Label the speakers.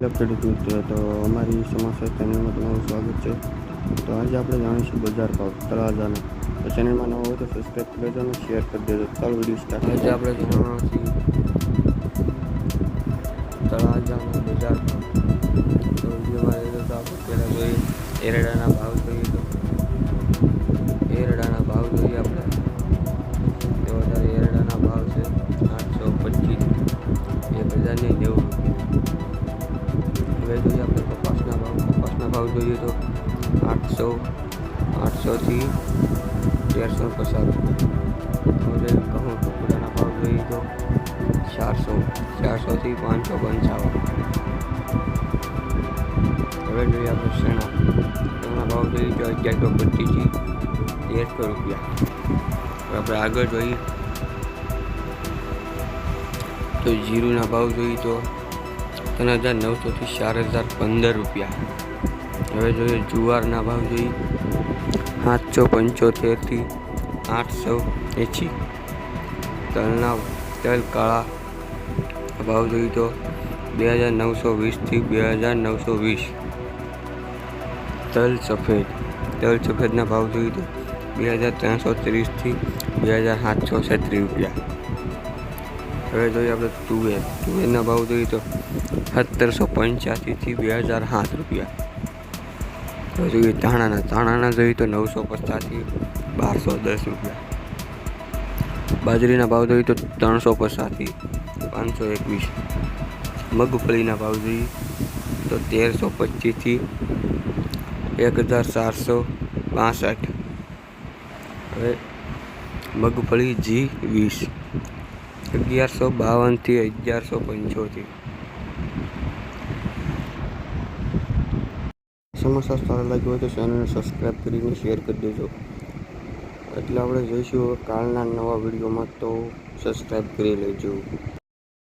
Speaker 1: નમસ્કાર ખેડૂત મિત્રો તો અમારી સમાચાર ચેનલમાં તમારું સ્વાગત છે તો આજે આપણે જાણીશું બજાર ભાવ તળાજાના તો ચેનલમાં નવો હોય તો સબસ્ક્રાઈબ કરી દેજો અને શેર કરી દેજો ચાલો વીડિયો સ્ટાર્ટ આજે આપણે જાણવાના છીએ તળાજાનો બજાર ભાવ તો વિડીયોમાં રહેલો તો આપણે પહેલાં જોઈએ એરડાના ભાવ જોઈએ તો એરડાના ભાવ જોઈએ આપણે તે વધારે એરડાના ભાવ છે આઠસો પચીસ એક હજારની નેવું ભાવ જોઈએ તો આઠસો, આઠસોથી તેરસો પચાસ હવે ઘઉં ટુકડાના ભાવ જોઈએ તો ચારસો, ચારસોથી પાંચસો પંચાવન. હવે જોઈએ આપણે શેણા શેણાના ભાવ જોઈએ તો અગિયારસો પચીસથી તેરસો રૂપિયા. આપણે આગળ જોઈએ તો જીરુના ભાવ જોઈએ તો ત્રણ હજાર નવસોથી ચાર હજાર પંદર રૂપિયા. હવે જોઈએ જુવારના ભાવ જોઈએ. સાતસો પંચોતેરથી આઠસો એંશી. તલના તલ કાળા ભાવ જોઈએ તો બે હજાર નવસો વીસથી બે હજાર નવસો વીસ. તલ સફેદ. તલ સફેદના ભાવ જોઈએ તો બે હજાર ત્રણસો ત્રીસથી બે હજાર સાતસો છત્રીસ રૂપિયા. હવે જોઈએ આપણે તુવેર. તુવેરના ભાવ જોઈએ તો સત્તરસો પંચ્યાસીથી બે હજાર સાત રૂપિયા. હવે જોઈએ ધાણાના ધાણાના જોઈએ તો નવસો પચાસથી બારસો દસ રૂપિયા. બાજરીના ભાવ જોઈએ તો ત્રણસો પચાસથી પાંચસો એકવીસ. મગફળીના ભાવ જોઈએ તો તેરસો પચીસથી એક હજાર ચારસો પાસઠ. હવે મગફળી જી વીસ. અગિયારસો બાવનથી અગિયારસો પંચોતેર. સમાચાર સારા લાગ્યો હોય તો ચેનલને સબસ્ક્રાઈબ કરીને શેર કરી દેજો. એટલે આપણે જોઈશું કાલના નવા વિડીયોમાં તો સબસ્ક્રાઈબ કરી લેજો.